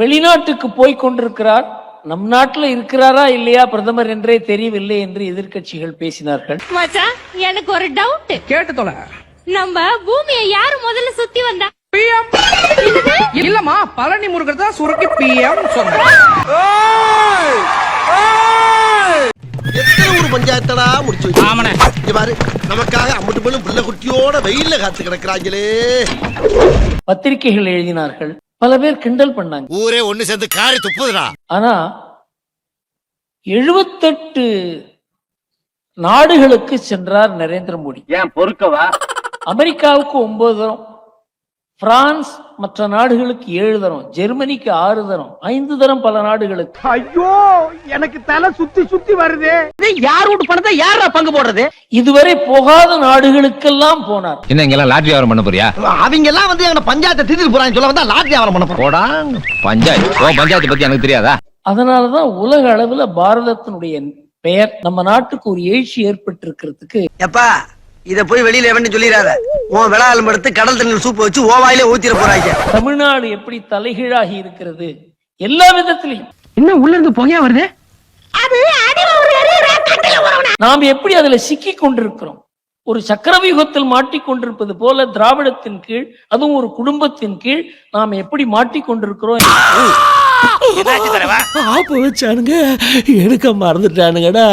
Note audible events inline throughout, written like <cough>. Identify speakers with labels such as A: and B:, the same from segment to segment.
A: வெளிநாட்டுக்கு போய் கொண்டிருக்கிறார். நம் நாட்டுல இருக்கிறாரா இல்லையா பிரதமர் என்றே தெரியவில்லை என்று எதிர்க்கட்சிகள் பேசினார்கள்.
B: மச்சான் எனக்கு ஒரு டவுட்
C: கேட்டு தொலை.
B: நம்ம பூமியை யாரு முதல்ல சுத்தி வந்தா?
C: பிஎம். இல்லம்மா பழனி முருகர் தான் சுருக்கி பிஎம் சொன்னேன்
D: எத்தனை ஊர் பஞ்சாயத்தடா முடிச்சு வச்சு?
C: ஆமாண்ணே.
D: இங்க பாரு நமக்காக அம்பட்டு பெண்ணும் பிள்ளை குட்டியோட வெயில்ல காத்து கிடக்குறாங்களே.
A: பத்திரிகைகள் எழுதினார்கள். பல பேர் கிண்டல் பண்ணாங்க.
D: ஊரே ஒண்ணு சேர்ந்து காரி துப்புதுடா.
A: ஆனா எழுபத்தெட்டு நாடுகளுக்கு சென்றார் நரேந்திர மோடி.
E: ஏன் பொறுக்கவா?
A: அமெரிக்காவுக்கு ஒன்பது தரம். பிரான்ஸ் மற்ற நாடுகளுக்கு ஏழு தரம் ஜெர்மனிக்கு ஆறு தரம் ஐந்து தரம் பல நாடுகளுக்கு.
F: ஐயோ எனக்கு தலை சுத்தி சுத்தி வருது.
C: யார் வீட்டு பணத்தை யாரா பங்கு போடுறது?
A: இதுவரை போகாத நாடுகளுக்கெல்லாம் போனார்.
G: என்ன இங்கெல்லாம் லாட்ரி வியாபாரம் பண்ண போறியா?
D: அவங்க எல்லாம் வந்து எங்க பஞ்சாயத்தை தீர்த்து போறாங்க சொல்ல வந்தா லாட்ரி வியாபாரம் பண்ண
G: போடா. பஞ்சாயத்து ஓ பஞ்சாயத்து பத்தி எனக்கு தெரியாதா?
A: அதனாலதான் உலக அளவுல பாரதத்தினுடைய பெயர் நம்ம நாட்டுக்கு ஒரு எழுச்சி ஏற்பட்டிருக்கிறதுக்கு
H: எப்பா இத போய் வெளியில எவன்னு சொல்லிடாத? உன் விளாலம் எடுத்து கடல் தண்ணீர் சூப்பு வச்சு ஓவாயிலே ஊத்திர போறாங்க.
A: தமிழ்நாடு எப்படி தலைகீழாகி இருக்கிறது? எல்லா விதத்திலையும்.
C: என்ன உள்ள இருந்து புகையா வருது?
A: நாம் எப்படி அதுல சிக்கி கொண்டிருக்கிறோம்? ஒரு சக்கரவியூகத்தில் மாட்டிக்கொண்டிருப்பது போல திராவிடத்தின் கீழ் அதுவும் ஒரு குடும்பத்தின் கீழ் நாம் எப்படி மாட்டிக்கொண்டிருக்கிறோம்
I: வச்சானுங்க எடுக்க மறந்துட்டானுங்கடா.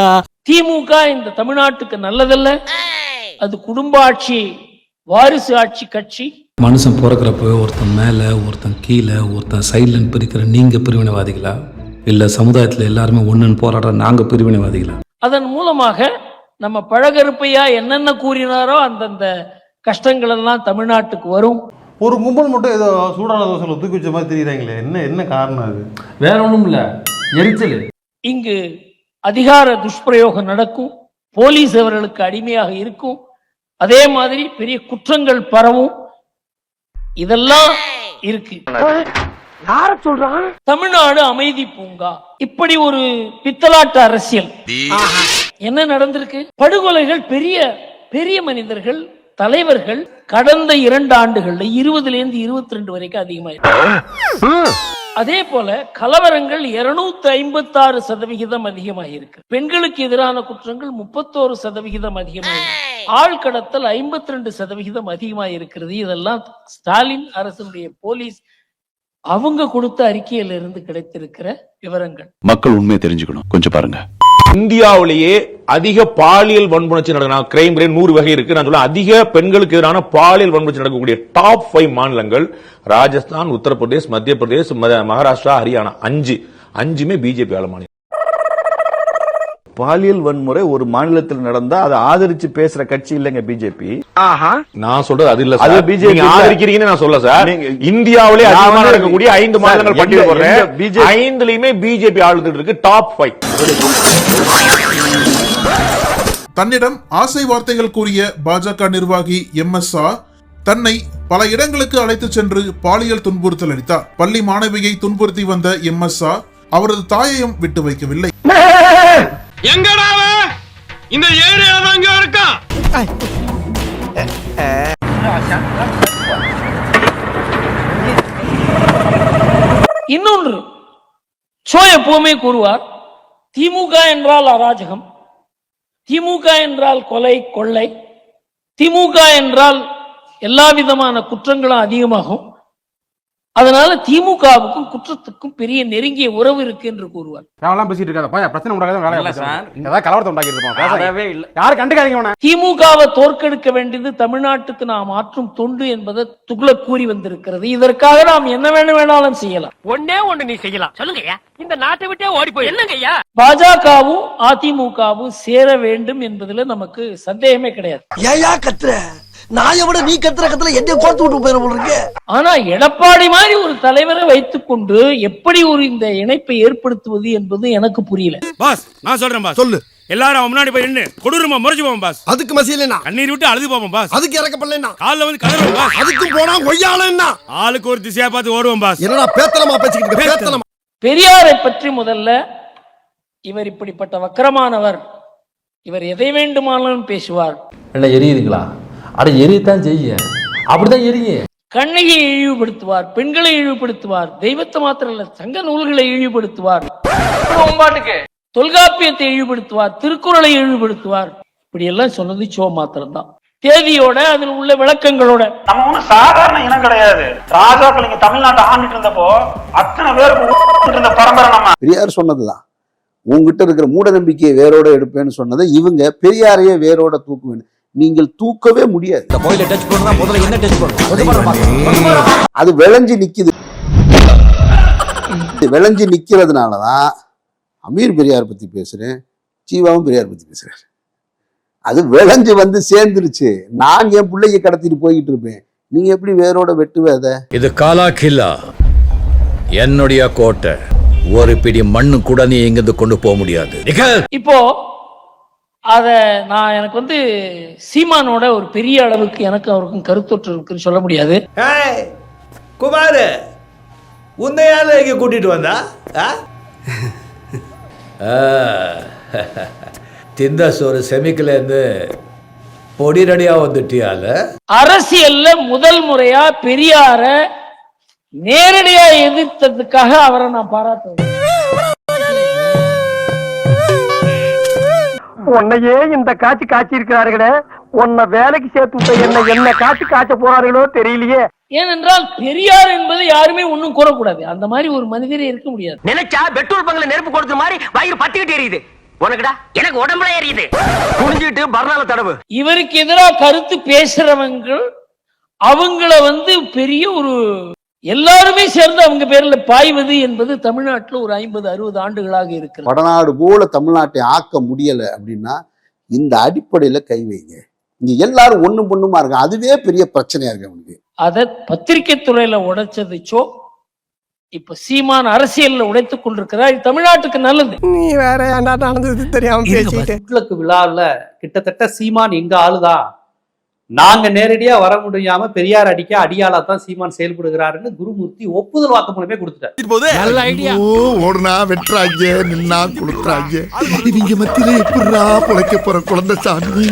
A: திமுக இந்த தமிழ்நாட்டுக்கு நல்லதல்ல. அது குடும்ப ஆட்சி வாரிசு ஆட்சி கட்சி.
J: மனுஷன் பிறக்கிறப்ப ஒருத்தன் மேலே ஒருத்தன் கீழே ஒருத்தன் சைட்லன்னு பிரிக்கிற நீங்க பிரிவினைவாதிகளா? இல்ல சமுதாயத்துல எல்லாருமே ஒண்ணுன்னு போராடுற நாங்க பிரிவினைவாதிகளா?
A: அதன் மூலமாக நம்ம பழகருப்பையா என்னென்ன கூறினாரோ அந்தந்த கஷ்டங்கள் எல்லாம் தமிழ்நாட்டுக்கு வரும்.
K: ஒரு கும்பல் மட்டும் ஏதோ சூடான தோசையில் தூக்கி வச்ச மாதிரி தெரியுறாங்களே என்ன என்ன காரணம் அது?
I: வேற ஒண்ணும் இல்ல எரிச்சல்.
A: இங்கு அதிகார துஷ்பிரயோகம் நடக்கும் போலீஸ் அவர்களுக்கு அடிமையாக இருக்கும். அதே மாதிரி பெரிய குற்றங்கள் பரவும். இதெல்லாம் இருக்கு.
F: யார சொல்றான்
A: தமிழ்நாடு அமைதி பூங்கா. இப்படி ஒரு பித்தலாட்டு அரசியல். என்ன நடந்திருக்கு? படுகொலைகள் பெரிய பெரிய மனிதர்கள் தலைவர்கள் கடந்த இரண்டு ஆண்டுகள்ல இருபதுல இருந்து இருபத்தி ரெண்டு வரைக்கும் அதிகமாயிருக்கு. அதே போல கலவரங்கள் இருநூத்தி ஐம்பத்தி ஆறு சதவிகிதம் அதிகமாகிருக்கு பெண்களுக்கு எதிரான குற்றங்கள் முப்பத்தோரு சதவிகிதம் அதிகமாயிருக்கு. ஆள் கடத்தல் ஐம்பத்தி ரெண்டு சதவிகிதம் அதிகமாயிருக்கிறது. இதெல்லாம் ஸ்டாலின் அரசனுடைய போலீஸ் அவங்க கொடுத்த அறிக்கையில இருந்து கிடைத்திருக்கிற விவரங்கள்.
L: மக்கள் உண்மையை தெரிஞ்சுக்கணும். கொஞ்சம் பாருங்க.
E: இந்தியாவிலேயே அதிக பாலியல் வன்புணர்ச்சி நடக்கும் கிரைம் ரேட் நூறு வகை இருக்கு. நான் சொல்ல அதிக பெண்களுக்கு எதிரான பாலியல் வன்புணர்ச்சி நடக்கக்கூடிய டாப் ஃபைவ் மாநிலங்கள் ராஜஸ்தான் உத்தரப்பிரதேஷ் மத்திய பிரதேஷ் ம- மகாராஷ்டிரா ஹரியானா அஞ்சு. அஞ்சுமே பிஜேபி ஆள மாநிலம்.
L: பாலியல் வன்முறை ஒரு மாநிலத்தில் நடந்தா அதை ஆதரிச்சு பேசுற கட்சி இல்லைங்க பிஜேபி
H: ஆஹா.
E: நான் சொல்றது அது இல்ல
L: அது இல்ல.
E: ஆதரிக்கிறீங்கன்னு நான் சொல்ல சார்.
L: நீங்க-
E: இந்தியாவிலே
L: நான்
E: அதிகமா
L: வந்து-
E: நடக்கக்கூடிய ஐந்து மாநிலங்கள் பட்டியல் போடுறேன். ஐந்துலயுமே பிஜேபி ஆளுதுட்டு இருக்கு டாப் ஃபைவ்
K: தன்னிடம் ஆசை வார்த்தைகள் கூறிய பாஜக நிர்வாகி எம் எஸ் ஆர் தன்னை பல இடங்களுக்கு அழைத்துச் சென்று பாலியல் துன்புறுத்தல் அளித்தார். பள்ளி மாணவியை துன்புறுத்தி வந்த எம் எஸ் ஆர் அவரது தாயையும் விட்டு வைக்கவில்லை. <laughs> <laughs>
F: எங்கடா இந்த ஏரியா தான் இங்க இருக்கான்
A: இன்னொன்று சோ எப்பவுமே கூறுவார் திமுக என்றால் அராஜகம் திமுக என்றால் கொலை கொள்ளை திமுக என்றால் எல்லா விதமான குற்றங்களும் அதிகமாகும். அதனால திமுகவுக்கும் குற்றத்துக்கும் பெரிய நெருங்கிய உறவு இருக்கு என்று கூறுவார்.
F: நான் பேசிட்டு இருக்காத? போய் பிரச்சனை உண்டாகாத வேலையை
C: இல்ல
F: பார்த்து.
C: சார்.
F: ஏதாவது கலவரத்தை உண்டாக்கி இருப்போம். யாரும் கண்டுக்காதீங்க
A: திமுகவை தோற்கடிக்க வேண்டியது தமிழ்நாட்டுக்கு நாம் ஆற்றும் தொண்டு என்பதை துக்ளக் கூறி வந்திருக்கிறது. இதற்காக நாம் என்ன வேணும் வேணாலும் செய்யலாம்.
F: ஒன்னே ஒண்ணு நீ செய்யலாம். சொல்லுங்கய்யா. இந்த நாட்டை விட்டே ஓடி போய் என்னங்கய்யா?
A: பாஜகவும் அதிமுகவும் சேர வேண்டும் என்பதுல நமக்கு சந்தேகமே கிடையாது.
D: ஏயா கத்துற? நாயை விட நீ கத்துற கத்துல என்ன கோர்த்து விட்டு போயிட போல இருக்கு.
A: ஆனா எடப்பாடி மாதிரி ஒரு தலைவரை வைத்துக்கொண்டு எப்படி ஒரு இந்த இணைப்பை ஏற்படுத்துவது என்பது எனக்கு புரியல.
F: பாஸ் நான் சொல்றேன் பாஸ்.
D: சொல்லு.
F: எல்லாரும் முன்னாடி போய் நின்னு கொடூரமா முறைச்சு போவோம் பாஸ்.
D: அதுக்கு மசியலனா
F: கண்ணீர் விட்டு அழுது போவோம் பாஸ்.
D: அதுக்கு இறக்கப்படலனா
F: கால்ல வந்து கதறுவோம் பாஸ்.
D: அதுக்கும் போனா கொய்யாலன்னா
F: ஆளுக்கு ஒரு திசையா பார்த்து ஓடுவோம் பாஸ்.
D: என்னடா பேத்தலமா பேசிக்கிட்டு இருக்க? பேத்தலமா
A: பெரியாரை பற்றி முதல்ல இவர் இப்படிப்பட்ட வக்கரமானவர். இவர் எதை வேண்டுமானாலும் பேசுவார்.
I: என்ன எரியுதுங்களா? அட எரியத்தான் செய்ய. அப்படிதான் எரியும்
A: கண்ணகியை இழிவுபடுத்துவார் பெண்களை இழிவுபடுத்துவார் தெய்வத்தை மாத்திரம் இல்ல சங்க நூல்களை இழிவுபடுத்துவார். தொல்காப்பியத்தை இழிவுபடுத்துவார் திருக்குறளை இழிவுபடுத்துவார். இப்படி எல்லாம் சொன்னது சோ மாத்திரம்தான். தேதியோட அதில் உள்ள விளக்கங்களோட.
F: நம்ம சாதாரண இனம் கிடையாது. ராஜாக்கள் இங்க தமிழ்நாட்டை ஆண்டுட்டு இருந்தப்போ அத்தனை பேருக்கு இருந்த பரம்பரை நம்ம.
L: பெரியார் சொன்னதுதான். உங்ககிட்ட இருக்கிற மூட நம்பிக்கையை வேரோட எடுப்பேன்னு சொன்னதை இவங்க பெரியாரையே வேரோட தூக்குவேன். நீங்கள் தூக்கவே முடியாது.
D: கோயில டச் பண்ணா முதல்ல என்ன டச் பண்ணும்
L: அது விளைஞ்சு நிக்குது. இது விளைஞ்சு நிக்கிறதுனாலதான் அமீர் பெரியார் பத்தி பேசுறேன் ஜீவாவும் பெரியார் பத்தி பேசுறேன். அது விளைஞ்சு வந்து சேர்ந்துருச்சு. நான் என் பிள்ளைய கடத்திட்டு போய்கிட்டு இருப்பேன். நீங்க எப்படி வேரோட வெட்டுவே அதை?
G: இது காலா கில்லா. என்னுடைய கோட்டை. ஒரு பிடி மண்ணு கூட நீ இங்கிருந்து கொண்டு போக முடியாது.
A: இப்போ அத நான் எனக்கு வந்து சீமானோட ஒரு பெரிய அளவுக்கு எனக்கு அவருக்கும் கருத்தொற்று இருக்குன்னு சொல்ல முடியாது.
D: குமார் உன்னையால இங்க கூட்டிட்டு வந்தா?
G: திந்த சோறு செமிக்கலேருந்து பொடி ரெடியா வந்துட்டியால?
A: அரசியல்ல முதல் முறையா பெரியார நேரடியா எதிர்த்ததுக்காக அவரை நான் பாராட்டுவேன்
F: உன்னையே இந்த காட்சி காட்சி இருக்கிறார்களே உன்னை வேலைக்கு சேர்த்து விட்ட என்ன என்ன காட்சி காய்ச்ச போறார்களோ தெரியலையே.
A: ஏனென்றால் பெரியார் என்பதை யாருமே ஒண்ணும் கூறக்கூடாது. அந்த மாதிரி ஒரு மனிதரே இருக்க முடியாது.
F: நினைச்சா பெட்ரோல் பங்க்ல நெருப்பு கொடுத்த மாதிரி வயிறு பத்திக்கிட்டு எரியுது. உனக்குடா? எனக்கு உடம்புல எரியுது. குனிஞ்சிட்டு பர்னால தடவு.
A: இவருக்கு எதிராக கருத்து பேசுறவங்க அவங்கள வந்து பெரிய ஒரு எல்லாருமே சேர்ந்து அவங்க பேர்ல பாய்வது என்பது தமிழ்நாட்டுல ஒரு ஐம்பது அறுபது ஆண்டுகளாக இருக்கிறது.
L: வடநாடு போல தமிழ்நாட்டை ஆக்க முடியல அப்படின்னா இந்த அடிப்படையில கை வைங்க. இங்க எல்லாரும் ஒண்ணும் பொண்ணுமா இருக்காங்க அதுவே பெரிய பிரச்சனையா இருக்கு அவனுக்கு.
A: அத பத்திரிகை துறையில உடைச்சது சோ இப்ப சீமான் அரசியல்ல உடைத்துக் கொண்டிருக்கிறார். இது தமிழ்நாட்டுக்கு நல்லது.
F: நீ வேற நடந்தது தெரியாம பேசிட்டு
C: விழாவில் கிட்டத்தட்ட சீமான் எங்க ஆளுதான்? நாங்க நேரடியா வர முடியாம பெரியார் அடிக்க அடியாளா தான் சீமான் செயல்படுகிறாருன்னு குருமூர்த்தி ஒப்புதல் வாக்கு மூலமே கொடுத்துட்டார்.
I: நல்ல ஐடியா
D: ஓடுனா வெட்டுறாங்க நின்னா கொடுக்குறாங்க. இவங்க மத்தியில எப்படிடா பொழைக்க போற குழந்தை சாமி?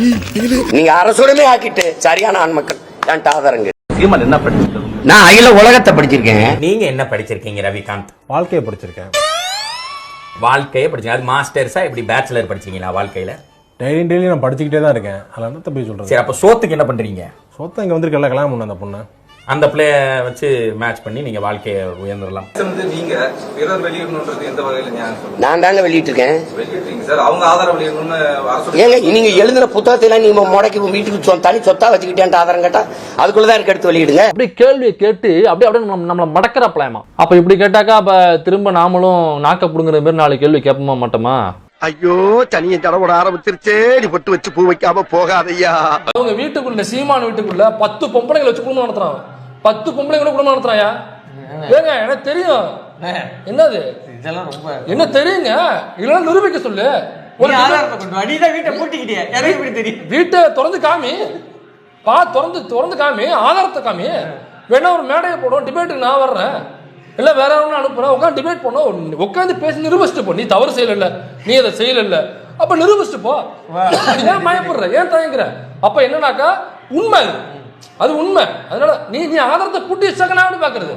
H: நீங்க அரசுடமே ஆக்கிட்டு சரியான ஆண் மக்கள் என்கிட்ட ஆதாரங்க
C: சீமான் என்ன படிச்சிருக்காரு?
H: நான் அகில உலகத்தை படிச்சிருக்கேன்
F: நீங்க என்ன படிச்சிருக்கீங்க ரவிகாந்த்?
I: வாழ்க்கையை படிச்சிருக்கேன்.
F: வாழ்க்கையே படிச்சீங்க. அது மாஸ்டர்ஸா இப்படி பேச்சுலர் படிச்சீங்களா வாழ்க்கையில?
I: டெய்லி டெய்லி நான் படிச்சுக்கிட்டே தான் இருக்கேன். அதில் என்னத்த போய் சொல்றது?
F: சரி அப்ப சோத்துக்கு என்ன பண்றீங்க?
I: சொத்தம் இங்கே வந்திருக்கல கல்யாணம் பண்ண அந்த பொண்ணு.
F: அந்த பிள்ளைய வச்சு மேட்ச் பண்ணி நீங்க வாழ்க்கையை உயர்ந்துடலாம்.
M: நீங்க பிறர் வெளியிடணுன்றது எந்த வகையில
H: நான் தாங்க வெளியிட்டு இருக்கேன்
M: வெளியிட்டீங்க சார். அவங்க ஆதாரம் வெளியிடணும்னு அரசு
H: ஏங்க நீங்க எழுதின புத்தகத்தை எல்லாம் நீங்க முடக்கி உங்க வீட்டுக்கு சொ- தனி சொத்தா வச்சுக்கிட்டேன் ஆதாரம் கேட்டா அதுக்குள்ளதான் இருக்கு எடுத்து வெளியிடுங்க.
C: அப்படி கேள்வியை கேட்டு அப்படியே அப்படியே நம்ம நம்மள மடக்கிற பிளாமா அப்ப இப்படி கேட்டாக்கா அப்ப திரும்ப நாமளும் நாக்க புடுங்குற மாதிரி நாலு கேள்வி கேட்போமா மாட்டோமா?
H: ஐயோ தனியை தடவோட ஆரம்பிச்சிருச்சே. நீ பொட்டு வச்சு பூ வைக்காம போகாதையா
C: அவங்க வீட்டுக்குள்ள சீமான வீட்டுக்குள்ள பத்து பொம்பளைங்களை வச்சு குடும்பம் நடத்துறான். பத்து பொம்பளைங்கள குடும்பம் நடத்துறாயா? ஏங்க எனக்கு தெரியும்? என்னது?
F: இதெல்லாம் ரொம்ப
C: என்ன தெரியுங்க? இதெல்லாம் நிரூபிக்க சொல்லு.
F: வீட்டை
C: திறந்து காமி. பா திறந்து திறந்து காமி. ஆதாரத்தை காமி. வேணா ஒரு மேடையை போடும் டிபேட்டுக்கு நான் வர்றேன். இல்ல வேற ஒன்று அனுப்புறேன் உட்காந்து டிபேட் பண்ணோம் உட்காந்து பேசி நிரூபிச்சுட்டு போ. நீ தவறு செய்யல நீ அதை செய்யல அப்ப நிரூபிச்சுட்டு போ. ஏன் பயப்படுற? ஏன் தயங்குற? அப்ப என்னன்னாக்கா உண்மை. அது. அது உண்மை. அதனால நீ நீ ஆதாரத்தை பூட்டி வச்சாக்க நான் பாக்குறது?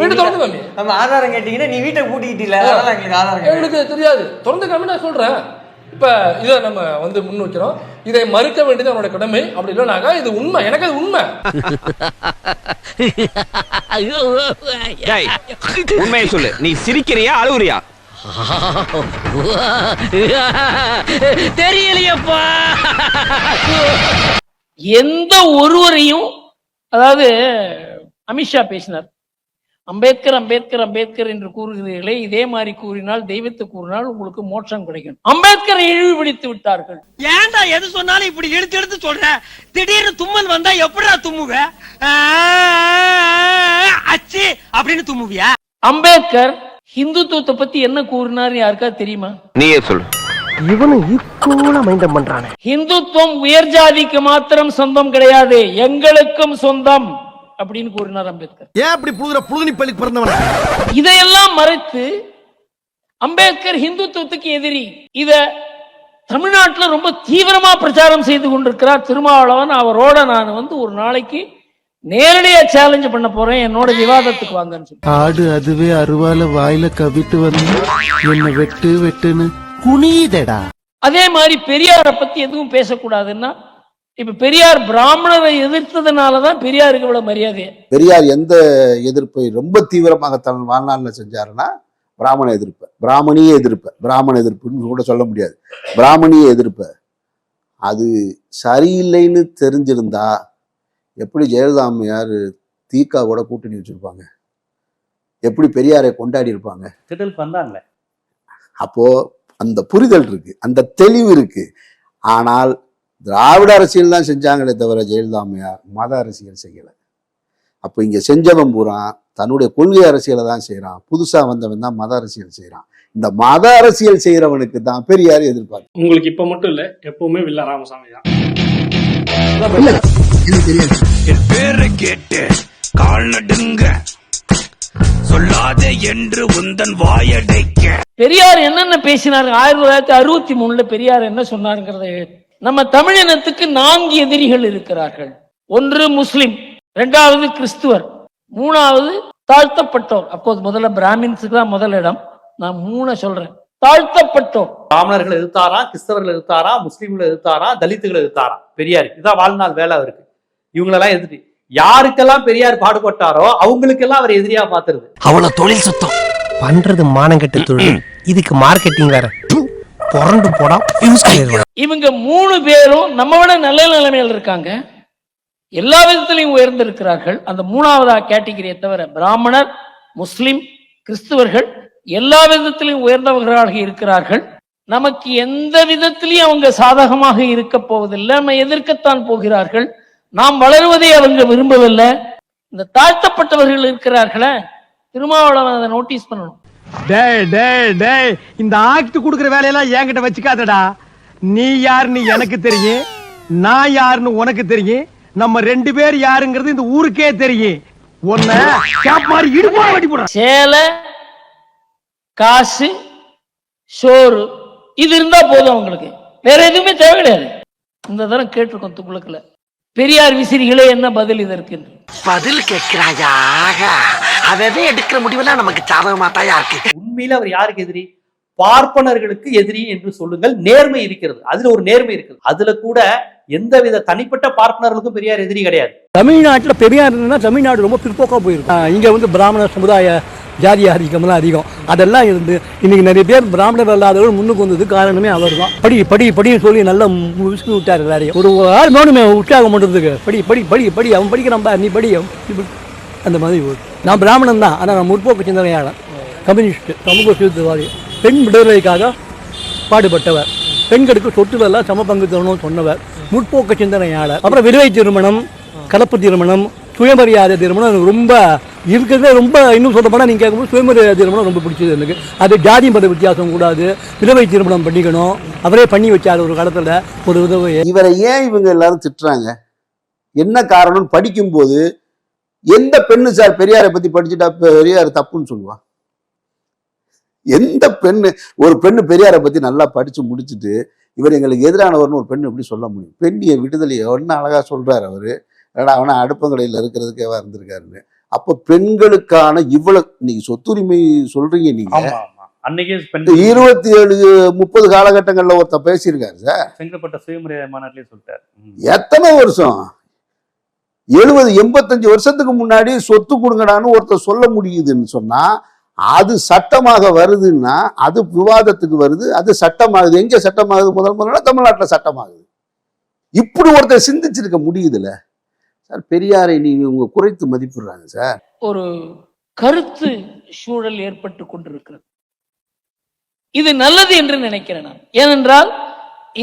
C: வீட்டு திறந்து காமி
F: நம்ம ஆதாரம் கேட்டீங்கன்னா நீ வீட்டை ஆதாரம்
C: எங்களுக்கு தெரியாது. திறந்து காமி நான் சொல்றேன். இப்ப இதை நம்ம வந்து முன் வைக்கிறோம். இதை மறுக்க வேண்டியது அவனோட கடமை. அப்படி இல்லைனாக்கா இது உண்மை. எனக்கு அது உண்மை.
G: உண்மையை சொல்லு. நீ சிரிக்கிறியா அழுகுறியா?
A: தெரியலையப்பா. எந்த ஒருவரையும் அதாவது அமித்ஷா பேசினார். அம்பேத்கர் அம்பேத்கர் அம்பேத்கர் என்று கூறுகிறீர்களே இதே மாதிரி கூறினால் தெய்வத்தை கூறினால் உங்களுக்கு மோட்சம் கிடைக்கும். அம்பேத்கரை இழிவுபடுத்தி விட்டார்கள்.
F: ஏன்டா எது சொன்னாலும் இப்படி எடுத்து எடுத்து சொல்ற? திடீர்னு தும்மல் வந்தா எப்படிடா தும்முவ? அச்சி அப்படின்னு தும்முவியா?
A: அம்பேத்கர் ஹிந்துத்துவத்தை பத்தி என்ன கூறினார் யாருக்கா தெரியுமா?
G: நீயே சொல்லு.
F: இவனும் ஈக்குவலா மைண்டம் பண்றானே.
A: ஹிந்துத்துவம் உயர் ஜாதிக்கு மாத்திரம் சொந்தம் கிடையாது எங்களுக்கும் சொந்தம். அப்படின்னு கூறினார் அம்பேத்கர்.
D: ஏன் இப்படி புழுகுற புழுகுனி பள்ளி பிறந்தவன?
A: இதையெல்லாம் மறைத்து அம்பேத்கர் ஹிந்துத்துவத்துக்கு எதிரி இத தமிழ்நாட்டுல ரொம்ப தீவிரமா பிரச்சாரம் செய்து கொண்டிருக்கிறார் திருமாவளவன். அவரோட நான் வந்து ஒரு நாளைக்கு நேரடியா சேலஞ்ச் பண்ண போறேன். என்னோட விவாதத்துக்கு வாங்கன்னு சொல்லி.
D: ஆடு அதுவே அருவால வாயில கவிட்டு வந்து என்ன வெட்டு வெட்டுன்னு குனியுதடா.
A: அதே மாதிரி பெரியாரை பத்தி எதுவும் பேசக்கூடாதுன்னா இப்ப பெரியார் பிராமணரை எதிர்த்ததுனாலதான் பெரியாருக்கு இவ்வளவு மரியாதை.
L: பெரியார் எந்த எதிர்ப்பை ரொம்ப தீவிரமாக தன் வாழ்நாளில் செஞ்சாருன்னா பிராமண எதிர்ப்பை. பிராமணிய எதிர்ப்பை. பிராமண எதிர்ப்புன்னு கூட சொல்ல முடியாது. பிராமணிய எதிர்ப்பை. அது சரியில்லைன்னு தெரிஞ்சிருந்தா எப்படி ஜெயலலிதா அம்மையார் தீகா கூட கூட்டணி வச்சிருப்பாங்க? எப்படி பெரியாரை கொண்டாடி இருப்பாங்க?
F: திடலுக்கு வந்தாங்களே
L: அப்போ அந்த புரிதல் இருக்கு. அந்த தெளிவு இருக்கு. ஆனால் திராவிட அரசியல் தான் செஞ்சாங்களே தவிர ஜெயலலிதா அம்மையார் மத அரசியல் செய்யலை. அப்போ இங்க செஞ்சவன் பூரா தன்னுடைய கொள்கை அரசியலை தான் செய்றான். புதுசா வந்தவன் தான் மத அரசியல் செய்றான். இந்த மத அரசியல் செய்யறவனுக்கு தான் பெரியார் எதிர்பார்க்கு
C: உங்களுக்கு இப்ப மட்டும் இல்ல எப்பவுமே வில்ல ராமசாமி தான்.
G: என் பேரை கேட்டு கால் நடுங்க. சொல்லாதே என்று உந்தன் வாயடைக்க.
A: பெரியார் என்னென்ன பேசினார்? ஆயிரத்தி தொள்ளாயிரத்தி அறுபத்தி மூணுல பெரியார் என்ன சொன்னாருங்கிறத நம்ம தமிழினத்துக்கு நான்கு எதிரிகள் இருக்கிறார்கள். ஒன்று முஸ்லிம் இரண்டாவது கிறிஸ்துவர் மூணாவது தாழ்த்தப்பட்டோர். அப்போது முதல்ல பிராமின்ஸுக்கு தான் முதல் இடம். நான் மூணை சொல்றேன். தாழ்த்தப்பட்டோர்.
F: பிராமணர்கள் எதிர்த்தாரா கிறிஸ்தவர்கள் எதிர்த்தாரா முஸ்லீம்களை எதிர்த்தாரா தலித்துகளை எதிர்த்தாரா? பெரியார் இதான் வாழ்நாள் வேலை அவருக்கு. இவங்களெல்லாம் எதிர்த்து யாருக்கெல்லாம் பெரியார் பாடுபட்டாரோ அவங்களுக்கெல்லாம் அவர் எதிரியா பாத்துருது
H: அவ்வளவு தொழில் சுத்தம்.
F: பண்றது மானங்கெட்ட தொழில். இதுக்கு மார்க்கெட்டிங் வேற. புரண்டு போடா
A: இவங்க மூணு பேரும் நம்ம விட நல்ல நிலைமையில் இருக்காங்க. எல்லா விதத்திலையும் உயர்ந்திருக்கிறார்கள். அந்த மூணாவதா கேட்டகிரியை தவிர பிராமணர் முஸ்லிம் கிறிஸ்துவர்கள் எல்லா விதத்திலையும் உயர்ந்தவர்களாக இருக்கிறார்கள். நமக்கு எந்த விதத்திலையும் அவங்க சாதகமாக இருக்க போவதில்லை. நம்ம எதிர்க்கத்தான் போகிறார்கள். நாம் வளருவதை அவங்க விரும்பவில்லை. இந்த தாழ்த்தப்பட்டவர்கள் இருக்கிறார்களே திருமாவளவன் அதை நோட்டீஸ் பண்ணணும்.
F: டேய் டேய் டேய் இந்த ஆக்ட் குடுக்குற வேலையெல்லாம் என்கிட்ட வச்சுக்காதடா. நீ யாருன்னு எனக்கு தெரியும் நான் யாருன்னு உனக்கு தெரியும் நம்ம ரெண்டு பேர் யாருங்கிறது இந்த ஊருக்கே தெரியும். உன்ன கேப் மாதிரி இடுப்பா வெட்டி
A: சேலை காசு சோறு இது இருந்தா போதும் அவங்களுக்கு. வேற எதுவுமே தேவை கிடையாது இந்த தரம் கேட்டிருக்கோம் துக்குளுக்குல பெரியார் விசிறிகளே என்ன பதில் இதற்கு.
H: பதில் கேட்கிறாயா? அதவே எடுக்கிற முடிவெல்லாம் நமக்கு சாதகமா தாயா இருக்கு.
F: உண்மையில அவர் யாருக்கு எதிரி? பார்ப்பனர்களுக்கு எதிரி என்று சொல்லுங்கள். நேர்மை இருக்கிறது. அதுல ஒரு நேர்மை இருக்குது. அதுல கூட எந்தவித தனிப்பட்ட பார்ப்பனர்களுக்கும் பெரியார் எதிரி கிடையாது.
N: தமிழ்நாட்டுல பெரியார் இருந்தா தமிழ்நாடு ரொம்ப பிற்போக்கா போயிருக்கும். இங்க வந்து பிராமண சமுதாய ஜாதி ஆதிக்கம்லாம் அதிகம். அதெல்லாம் இருந்து இன்னைக்கு நிறைய பேர் பிராமணர் அல்லாதவர்கள் முன்னுக்கு வந்தது காரணமே அவர் தான் படி படி படின்னு சொல்லி நல்லா விசுக்கு விட்டார் எல்லாரையும். ஒரு ஆள் வேணுமே உற்சாகம் பண்றதுக்கு. படி படி படி படி அவன் படிக்கிறான் பார், நீ படி அந்த மாதிரி ஊர் நான் பிராமணன் தான் ஆனால் நான் முற்போக்கு சிந்தனையாளன். கம்யூனிஸ்ட் சமூக சீர்திருவாதி பெண் விடுதலைக்காக பாடுபட்டவர். பெண்களுக்கு சொத்துல சம பங்கு தரணும்னு சொன்னவர். முற்போக்கு சிந்தனையாளர். அப்புறம் விடுவை திருமணம் கலப்பு திருமணம் சுயமரியாதை திருமணம் எனக்கு ரொம்ப இருக்கிறதே ரொம்ப இன்னும் சொல்ல போனால் நீங்கள் கேட்கும்போது சுயமரியாதை திருமணம் ரொம்ப பிடிச்சது எனக்கு. அது ஜாதி மத வித்தியாசம் கூடாது. விதவை திருமணம் பண்ணிக்கணும். அவரே பண்ணி வச்சார் ஒரு காலத்தில் ஒரு விதவையை.
L: இவரை ஏன் இவங்க எல்லாரும் திட்டுறாங்க? என்ன காரணம் படிக்கும்போது எந்த பெண்ணு சார் பெரியாரை பத்தி படிச்சுட்டா பெரியார் தப்புன்னு சொல்லுவா? எந்த பெண்ணு ஒரு பெண்ணு பெரியாரை பத்தி நல்லா படிச்சு முடிச்சுட்டு இவர் எங்களுக்கு எதிரானவர்னு ஒரு பெண் எப்படி சொல்ல முடியும்? பெண்ணிய விடுதலை ஒன்னு அழகா சொல்றாரு அவரு. ஏடா அவனா அடுப்பங்கடையில் இருக்கிறதுக்கேவா இருந்திருக்காருன்னு. அப்போ பெண்களுக்கான இவ்வளவு இன்னைக்கு சொத்துரிமை சொல்றீங்க நீங்க. இருபத்தி ஏழு முப்பது காலகட்டங்கள்ல ஒருத்த பேசியிருக்காரு சார்.
F: செங்கப்பட்ட சுயமரியாதை மாநாட்டிலே சொல்லிட்டார்.
L: எத்தனை வருஷம்? எழுபது எண்பத்தஞ்சு வருஷத்துக்கு முன்னாடி சொத்து கொடுங்கடான்னு ஒருத்தர் சொல்ல முடியுதுன்னு சொன்னா அது சட்டமாக வருதுன்னா அது விவாதத்துக்கு வருது அது சட்டமாகுது. எங்க சட்டமாகுது? முதல் முதல்ல தமிழ்நாட்டில் சட்டமாகுது. இப்படி ஒருத்தர் சிந்திச்சிருக்க முடியுதுல்ல சார் பெரியாரை நீங்க உங்க குறைத்து மதிப்பிடுறாங்க சார்.
A: ஒரு கருத்து சூழல் ஏற்பட்டு கொண்டிருக்கிறது. இது நல்லது என்று நினைக்கிறேன் நான். ஏனென்றால்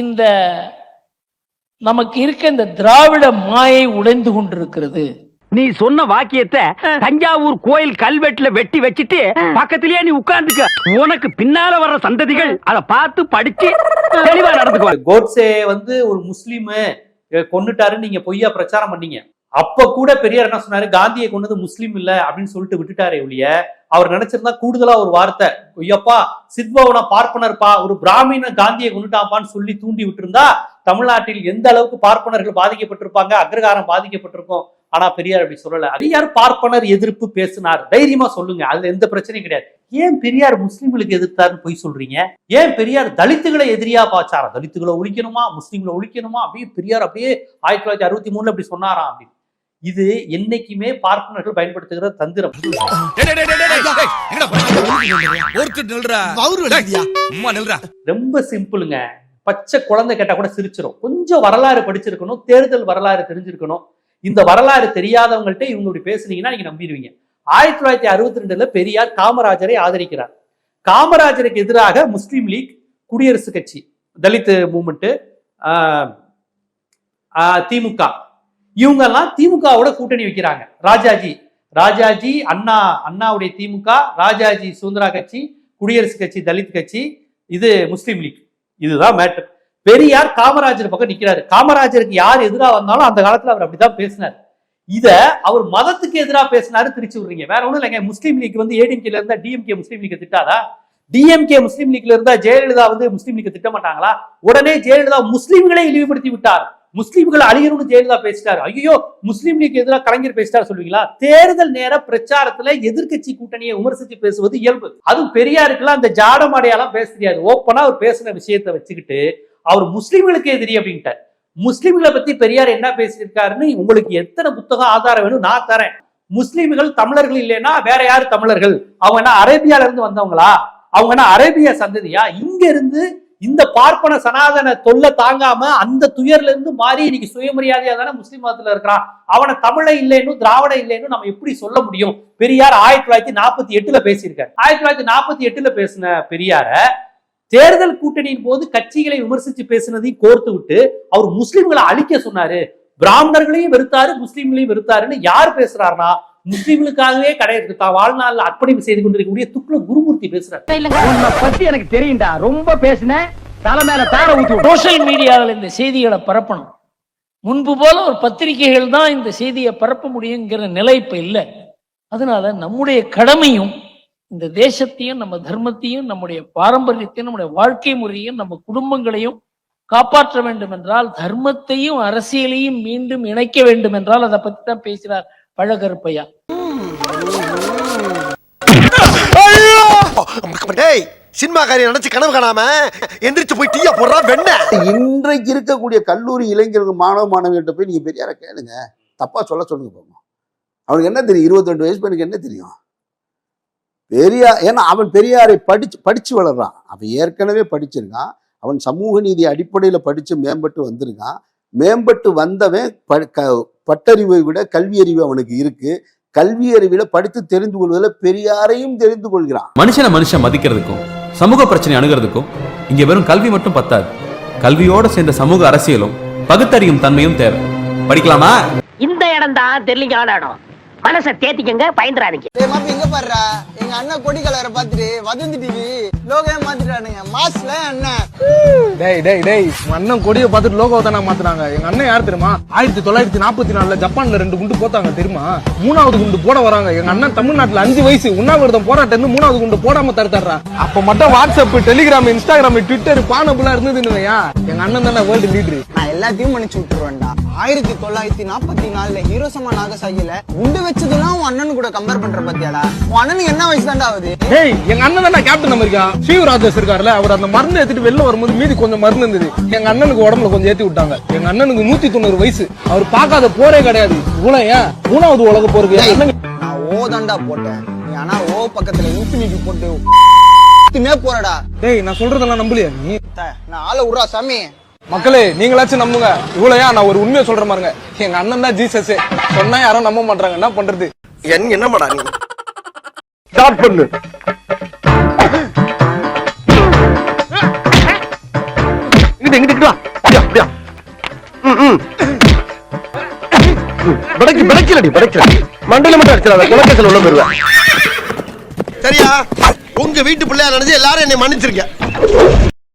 A: இந்த நமக்கு இருக்க இந்த திராவிட மாயை உடைந்து கொண்டிருக்கிறது.
F: நீ சொன்ன வாக்கியத்தை தஞ்சாவூர் கோயில் கல்வெட்டுல வெட்டி வச்சிட்டு பக்கத்திலேயே நீ உட்கார்ந்துக்க. உனக்கு பின்னால வர்ற சந்ததிகள் அத பார்த்து படிச்சு தெளிவா நடந்துக்குவாங்க கோட்ஸே வந்து ஒரு முஸ்லீமு கொன்னுட்டாருன்னு நீங்க பொய்யா பிரச்சாரம் பண்ணீங்க. அப்ப கூட பெரியார் என்ன சொன்னாரு? காந்தியை கொண்டது முஸ்லீம் இல்ல அப்படின்னு சொல்லிட்டு விட்டுட்டாரே ஒழிய அவர் நினைச்சிருந்தா கூடுதலா ஒரு வார்த்தை. ஐயப்பா சித்பவன பார்ப்பனர்ப்பா ஒரு பிராமண காந்தியை கொண்டுட்டாப்பான்னு சொல்லி தூண்டி விட்டுருந்தா தமிழ்நாட்டில் எந்த அளவுக்கு பார்ப்பனர்கள் பாதிக்கப்பட்டிருப்பாங்க அக்ரகாரம் பாதிக்கப்பட்டிருக்கும்? ஆனா பெரியார் அப்படி சொல்லல. பெரியார் பார்ப்பனர் எதிர்ப்பு பேசினார். தைரியமா சொல்லுங்க. அதுல எந்த பிரச்சனையும் கிடையாது. ஏன் பெரியார் முஸ்லிம்களுக்கு எதிர்த்தாருன்னு போய் சொல்றீங்க? ஏன் பெரியார் தலித்துகளை எதிரியா பாச்சாரா தலித்துகளை ஒழிக்கணுமா? முஸ்லிம்களை ஒழிக்கணுமா? அப்படியே பெரியார் அப்படியே ஆயிரத்தி தொள்ளாயிரத்தி அறுபத்தி மூணுல அப்படி சொன்னாராம் அப்படின்னு. இது என்னைக்குமே பார்ப்பனர்கள் பயன்படுத்துகிற தந்திரம். ரொம்ப சிம்பிளுங்க. பச்சை குழந்தை கேட்டால் கூட சிரிச்சிடும் கொஞ்சம் வரலாறு படிச்சிருக்கணும் தேர்தல் வரலாறு தெரிஞ்சிருக்கணும். இந்த வரலாறு தெரியாதவங்கள்ட்ட இவங்க இப்படி பேசுனீங்கன்னா நீங்க நம்பிடுவீங்க. ஆயிரத்தி தொள்ளாயிரத்தி அறுபத்தி ரெண்டுல பெரியார் காமராஜரை ஆதரிக்கிறார். காமராஜருக்கு எதிராக முஸ்லீம் லீக் குடியரசுக் கட்சி தலித் மூமெண்ட்டு திமுக. இவங்கெல்லாம் திமுகவோட கூட்டணி வைக்கிறாங்க. ராஜாஜி ராஜாஜி அண்ணா அண்ணாவுடைய திமுக ராஜாஜி சுதந்திரா கட்சி குடியரசுக் கட்சி தலித் கட்சி இது முஸ்லீம் லீக். இதுதான் மேட்டர் பெரியார் காமராஜர் பக்கம் நிக்கிறாரு. காமராஜருக்கு யார் எதிரா வந்தாலும் அந்த காலத்துல அவர் அப்படிதான் பேசினார். இத அவர் மதத்துக்கு எதிராக பேசினாரு திருச்சி விடுறீங்க. வேற ஒண்ணும் இல்லைங்க. முஸ்லீம் லீக் வந்து ஏடிஎம்கேல இருந்தா டிஎம்கே முஸ்லீம் லீக் திட்டாதா? டிஎம்கே முஸ்லீம் லீக்ல இருந்தா ஜெயலலிதா வந்து முஸ்லீம் லீக் திட்ட மாட்டாங்களா உடனே ஜெயலலிதா முஸ்லீம்களை இழிவுபடுத்தி விட்டார். முஸ்லீம்கள் அழியணும்னு ஜெயலலிதா பேசிட்டாரு. ஐயோ முஸ்லீம் லீக் எதிராக கலைஞர் பேசிட்டார் சொல்லுவீங்களா தேர்தல் நேர பிரச்சாரத்துல எதிர்க்கட்சி கூட்டணியை விமர்சிச்சு பேசுவது இயல்பு. அதுவும் பெரியாருக்குலாம் அந்த ஜாடமாடையெல்லாம் பேச தெரியாது. ஓப்பனா அவர் பேசின விஷயத்தை வச்சுக்கிட்டு அவர் முஸ்லீம்களுக்கு எதிரி அப்படின்ட்டார். முஸ்லீம்களை பத்தி பெரியார் என்ன பேசியிருக்காருன்னு உங்களுக்கு எத்தனை புத்தகம் ஆதாரம் வேணும் நான் தரேன். முஸ்லீம்கள் தமிழர்கள் இல்லைன்னா வேற யாரு தமிழர்கள்? அவங்க என்ன அரேபியால இருந்து வந்தவங்களா? அவங்க என்ன அரேபிய சந்ததியா? இங்க இருந்து இந்த பார்ப்பன சனாதன தொல்லை தாங்காம அந்த துயர்ல இருந்து மாறி இன்னைக்கு சுயமரியாதையா தானே முஸ்லீம் மதத்துல இருக்கிறான். அவனை தமிழை இல்லைன்னு திராவிட இல்லைன்னு நம்ம எப்படி சொல்ல முடியும்? பெரியார் ஆயிரத்தி தொள்ளாயிரத்தி நாற்பத்தி எட்டுல பேசியிருக்காரு. ஆயிரத்தி தொள்ளாயிரத்தி நாற்பத்தி எட்டுல பேசின பெரியார தேர்தல் கூட்டணியின் போது கட்சிகளை விமர்சிச்சு பேசினதையும் கோர்த்து விட்டு அவர் முஸ்லிம்களை அழிக்க சொன்னாரு. பிராமணர்களையும் வெறுத்தாரு முஸ்லீம்களையும் வெறுத்தாருன்னு யார் பேசுறாருன்னா முஸ்லிம்களுக்காகவே கிடையாது தான் வாழ்நாள்ல அர்ப்பணிப்பு செய்து கொண்டிருக்கக்கூடிய துக்ள குருமூர்த்தி பேசுறாரு. உன்னை பத்தி எனக்கு தெரியும்டா. ரொம்ப பேசின தலை மேல தார ஊத்தி
A: சோஷியல் மீடியாவில் இந்த செய்திகளை பரப்பணும். முன்பு போல ஒரு பத்திரிகைகள் தான் இந்த செய்தியை பரப்ப முடியுங்கிற நிலை இப்ப இல்லை. அதனால நம்முடைய கடமையும் இந்த தேசத்தையும் நம்ம தர்மத்தையும் நம்முடைய பாரம்பரியத்தையும் நம்முடைய வாழ்க்கை முறையும் நம்ம குடும்பங்களையும் காப்பாற்ற வேண்டும் என்றால் தர்மத்தையும் அரசியலையும் மீண்டும் இணைக்க வேண்டும் என்றால் அதை பத்தி தான் பேசினார் பழகருப்பையா?
H: டேய் சினிமாக்காரி நினைச்சு கனவு காணாம எந்திரிச்சு போய் டீயா போடுறா வெண்ண.
L: இன்றைக்கு இருக்கக்கூடிய கல்லூரி இளைஞர்கள் மாணவ மாணவிகள்கிட்ட போய் நீங்க பெரியார கேளுங்க. தப்பா சொல்ல சொல்லுங்க பாப்போம். அவனுக்கு என்ன தெரியும்? இருபத்தெண்டு வயசு பையனுக்கு என்ன தெரியும்? பெரியார் ஏன்னா அவன் பெரியாரை படிச்சு படிச்சு வளர்றான். அவன் ஏற்கனவே படிச்சிருக்கான். அவன் சமூக நீதி அடிப்படையில் படிச்சு மேம்பட்டு வந்திருக்கான். மேம்பட்டு வந்தவன் ப- க- பட்டறிவை விட கல்வி அறிவு அவனுக்கு இருக்கு. கல்வி அறிவில படித்து தெரிந்து கொள்வதில் பெரியாரையும் தெரிந்து கொள்கிறான்.
J: மனுஷனை மனுஷன் மதிக்கிறதுக்கும் சமூக பிரச்சனை அணுகிறதுக்கும் இங்க வெறும் கல்வி மட்டும் பத்தாது. கல்வியோட சேர்ந்த சமூக அரசியலும் பகுத்தறியும் தன்மையும் தேவை. படிக்கலாமா?
H: இந்த இடம் தான் தெரியலிங்கான இடம் மனசை தேத்திக்கங்க பயந்துறாதீங்க.
N: எங்க பாடுறா எங்க அண்ணன் கொடி கலரை பார்த்துட்டு வதந்தி டிவி லோகே மாத்திட்டானுங்க. மாஸ்ல அண்ணன்
I: டேய் டேய் டேய் உங்க அண்ணன் கொடியை பார்த்துட்டு லோகோ தானே மாத்துனாங்க? எங்க அண்ணன் யார் தெரியுமா? ஆயிரத்தி தொள்ளாயிரத்தி நாற்பத்தி நாலுல ஜப்பான்ல ரெண்டு குண்டு போத்தாங்க தெரியுமா? மூணாவது குண்டு போட வராங்க. எங்க அண்ணன் தமிழ்நாட்டுல அஞ்சு வயசு உண்ணாவிரதம் போராட்டம் இருந்து மூணாவது குண்டு போடாம தடுத்தாடுறா அப்ப மட்டும் வாட்ஸ்அப் டெலிகிராம் இன்ஸ்டாகிராம் ட்விட்டர் பானபுலாம் இருந்ததுன்னு எங்க அண்ணன் தானே வேர்ல்டு லீடரு
N: நான் எல்லாத்தையும் மன்னிச்சு விட்டுருவேன்டா. ஆயிரத்தி தொள்ளாயிரத்தி நாற்பத்தி நாலுல ஹீரோசமா நாகசாகில குண்டு வச்சதெல்லாம் உன் அண்ணன் கூட கம்பேர் பண்ற பத்தியாடா? உன் அண்ணனுக்கு என்ன வயசு தாண்டா ஆகுது?
I: டேய் எங்க அண்ணன் தானே கேப்டன் அமெரிக்கா. ஸ்ரீவராஜஸ் இருக்காருல்ல அவர் அந்த மருந்து ஏத்திட்டு வெளில வரும்போது மீதி கொஞ்சம் மருந்து இருந்தது. எங்க அண்ணனுக்கு உடம்புல கொஞ்சம் ஏத்தி விட்டாங்க. எங்க அண்ணனுக்கு நூத்தி தொண்ணூறு வயசு. அவர் பார்க்காத போரே கிடையாது. ஏன்? மூணாவது உலக போருக்கு
N: நான் ஓ தாண்டா போட்டேன். நீ ஆனா ஓ பக்கத்துல இன்ஃபினிட்டி போட்டு மே போறடா.
I: டேய் நான் சொல்றதெல்லாம் நம்பலையா நீ.
N: நான் ஆளை விட்றா சாமி.
I: மக்களே நீங்களாச்சும் நம்புங்க. இவ்வளவு நான் ஒரு உண்மையை சொல்ற பாருங்க எங்க அண்ணன் தான் ஜீசஸ். சொன்னா யாரும் நம்ப மாட்டாங்க என்ன பண்றது?
H: என் என்ன மாடா நீ?
I: ஸ்டார்ட் பண்ணு.
H: இங்கிட்டு இங்கிட்டு வா. அப்படியா அப்படியா? ம், ம். பிடைக்கு பிடைக்கலடி பிடைக்கல மண்டையில மட்டும் அடிச்சிடாத. குலக்கத்தில் உள்ள போயிருவேன் சரியா? உங்க வீட்டு பிள்ளையா நினைச்சு எல்லாரும் என்னை மன்னிச்சிருக்க